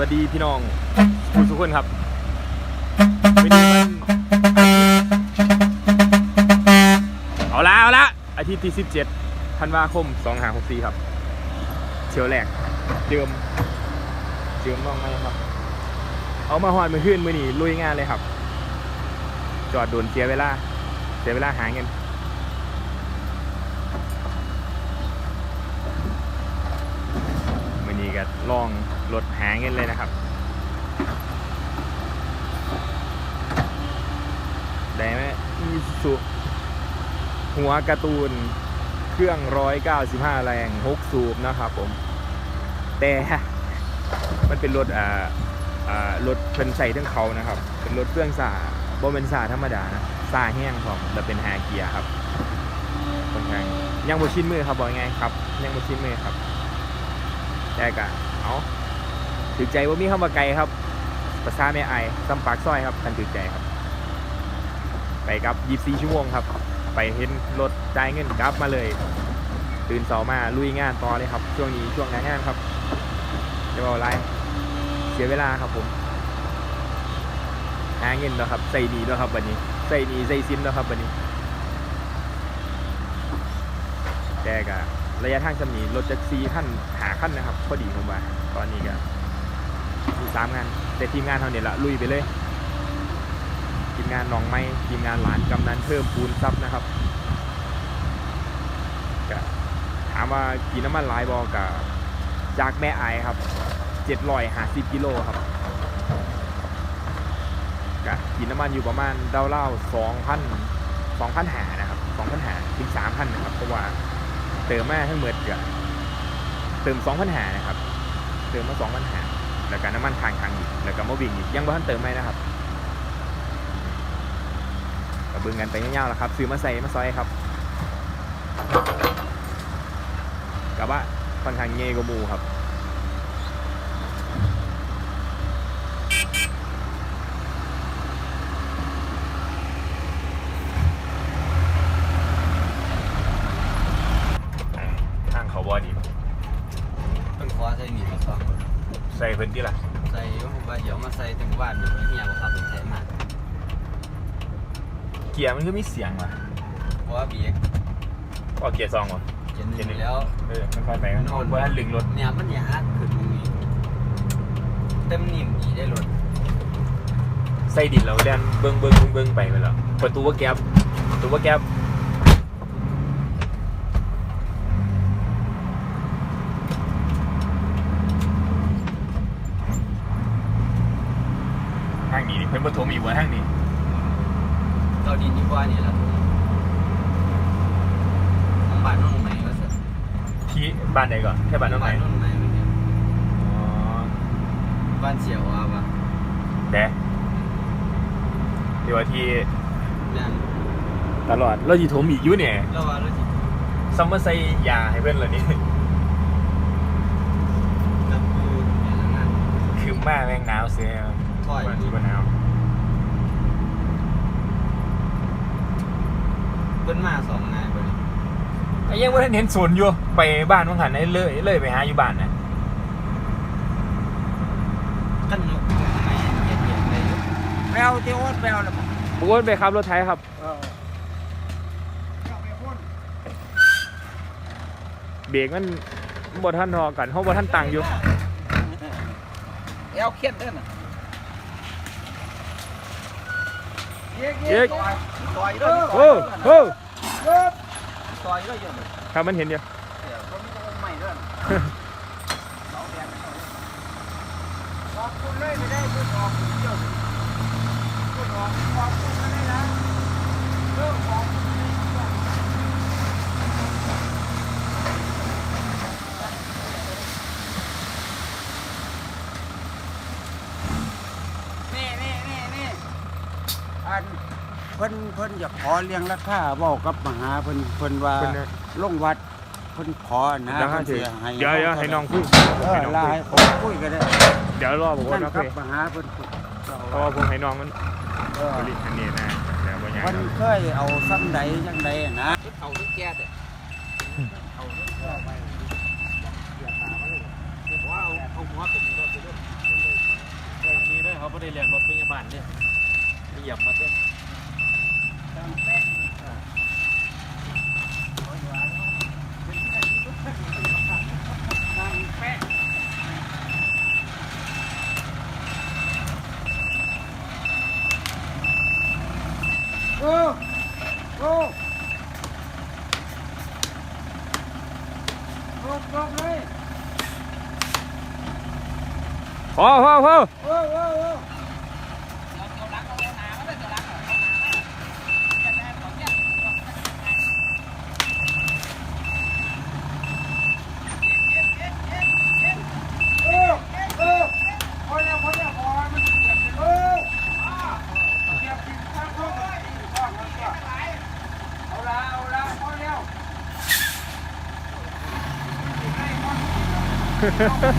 วัสดีพี่น้องทุกทุกคนครับวันนี้มันเอาละเอาละอาทิตย์ที่ 17ธันวาคม2564ครับเชียวแรกเจิมเจิมน้องไหมครับ เอามาหอดมือขึ้นมือนี่ลุยงานเลยครับ จอดโดนเสียเวลา เสียเวลาหาเงินมือนี้ก็ลอง รถหาเงินเลยนะครับ ได้ไหมอีสุหัวการ์ตูน เครื่อง 195 แรง6สูบนะครับผม แต่มันเป็นรถอ่าอ่ารถเพิ่นใส่ทั้งเขานะครับ เป็นรถเครื่องสาบเป็นสาธรรมดานะสาแห้งของแต่เป็นแฮเกียร์ครับค่อนข้างยังบ่ชินมือครับบอกไงครับ ยังบ่ชินมือครับแต่กะเอา ถือใจว่ามีคำว่าไกลครับภาษาแม่ไอซ้ำปากซอยครับคันถือใจครับ ไปครับ24ชั่วโมงครับ ไปเห็นรถจ่ายเงินกลับมาเลย ตื่นเสามาลุยงานต่อเลยครับ ช่วงนี้ช่วงงานงานครับจะบอกอะไรเสียเวลาครับผมหาเงินแล้วครับใส่หนีแล้วครับวันนี้ใส่หนีใส่ซิมแล้วครับวันนี้แต่กะระยะทางจำนี้รถจากซีขั้นหาขั้นนะครับพอดีผมว่า ตอนนี้ก็ สามงาน แต่ทีมงานเท่านี้ละลุยไปเลย ทีมงานน้องไม้ทีมงานหลานกำนันเพิ่มปูนซับนะครับก็ถามว่ากินน้ำมันหลายบอกัจากแม่ไอายครับเจ็ดร้อยห้าสิบกิโลครับก็กินน้ำมันอยู่ประมาณเล่าๆสองพันสองพันหานะครับสองพันหาถึงสามพันนะครับเพราะว่าเติมมาทั้งหมดเกือบเติมสองพันหานะครับ เติมมาสองพันหา แล้วก็น้ำมันทางทางอีกแล้วก็มาวิ่งอีกยังบ่ทันเติมไหมนะครับก็เบิ่งกันไปเงี้ยวๆแล้วครับซื้อมาใส่มาซอยครับกับว่าค่อนข้างเงยกว่ามูครับ ทางเขาบอดี เพิ่นขอใส่หนีมาสองคน ใส่พื้นที่ละใส่ผมว่าเดี๋ยวมาใส่ถึงบ้านอยู่เฮียบ่ขับรถไถมาเกียร์มันก็มีเสียงว่ะเพราะว่าเบียกก็เกียร์ซองว่ะเจนหนึงแล้ว เออมันค่อยไปมันโอนว่าลึงรถเนี่ยมันยากขึ้นมึงนี่เต็มนิ่มดีได้รถใส่ดินเราเล่นเบิ้งเบิ้งเบิ้งเบิ้งไปไปแล้วประตูว่าแก๊บประตูว่าแก๊บทางนี้นี่ เพิ่นบ่โทรมีว่าทางนี้เราดินดีกว่านี่ล่ะของบ้านน้องใหม่ก็เสร็จที่บ้านไหนก่อนแค่บ้านน้องไหนบ้านน้องใหม่ไม่ใช่อ๋อบ้านเสียวอะว่ะแต่ที่ว่าที่นั่นตลอดเราสิโทรมีอยู่เนี่ยแล้วว่าเราสิซัมเมอร์ใส่ยาให้เพิ่นเหรอนี่นับคืออย่างนั้นคือมาแม่งหนาวเสียถอยวันที่บ่ หนาวเพิ่นมาสองนายบ่นี่ไอ้ยังว่าท่านเห็นสวนอยู่ ไปบ้านวังหันไอ้เลยเลยไปหาอยู่บ้านนะกันนกไม่เย็นๆเลยอยู่แปลวที่โอ๊ตแปลวแล้วบอกบุกวนไปครับรถไทยครับ เออเจ้าไปพ่นเบรกมันบ่ท่านทอกันเพราะบ่ท่านตังอยู่เอวเครียดเด้อน่ะเย็กเย็เย็กกต่อยเด้อโอ้โอ้เย็กต่อยเด้อเยอะเลยครับมันเห็นอยู่เดี๋ยวคนนี้จะเอาใหม่เด้อเสาแดงไม่เอาขอบคุณเลยไม่ได้คุณออกเยอะคุณออกขอบคุณมาเลยนะเริ่มขอบคุณเลยนะ นี่นี่นี่นี่ อันเพิ่นเพิ่นอยากขอเลี้ยงราคาเว้ากับมหาเพิ่นเพิ่นว่าเพิ่นน่ะ ลงวัดเพิ่นขอนะเดี๋ยวให้เพิ่นสิให้เดี๋ยวเดี๋ยวให้น้องคุยเอให้อน้องลาคุยให้ผมคุยกันได้เดี๋ยวรอผมว่านั่นนะครัคุบยมหาเพิ่นคุยเพราะว่าผมให้น้องมันเออผลิตอันนี้นะเดี๋ยวบ่ยากเพิ่นเคยเอาซ้ำใดจังใดอะนะเขาลูกแก้เด้เขาลูกแก้ไปเหยียบตามาเลยว่าเอาเอาหัวเป็นรถไปด้วยพยาบาลเนี่ยเหยียบมาเนี่ย ดังแป๊ะดังแป๊ะโอ้โอ้ลบลบเลยพอพอพอโอ้โอ้โอ้โอ้ Yeah,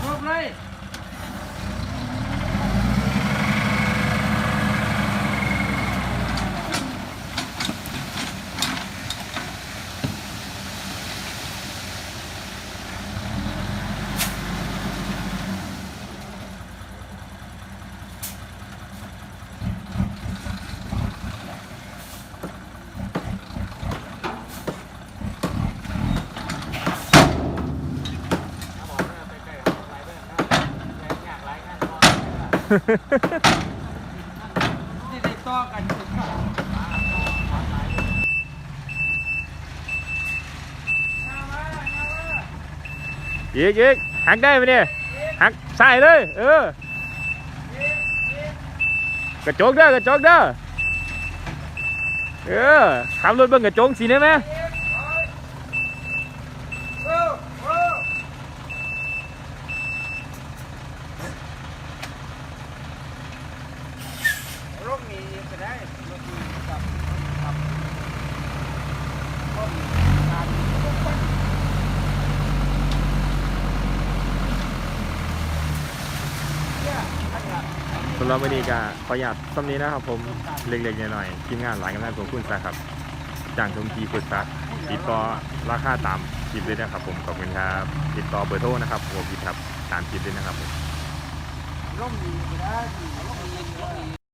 ครบเลย ที่ได้ต่อกันสุดค่ะอีกอีกหักได้ไหมเนี่ยหักใส่เลย เออกระจกเด้อกระจกเด้อเออขับรถเบิ่งกระจกสิได้ไหม โอ้โอ้รถมีก็ได้รถมีกับกับรถมีการรถไฟเนี่ยอันเนี้ย สำหรับวันนี้ก็ขออนุญาตสำนี้นะครับผมเล็กๆน้อยๆทีมงานหลายกำลังของคุณซะครับจ้างทุนทีฝึกซักติดต่อราคาตามคลิปเลยนะครับ ผมขอบคุณครับติดต่อเบอร์โทรนะครับโอผิดครับตามคลิปเลยนะครับผมร่มดีก็ได้ร่มดีก็ได้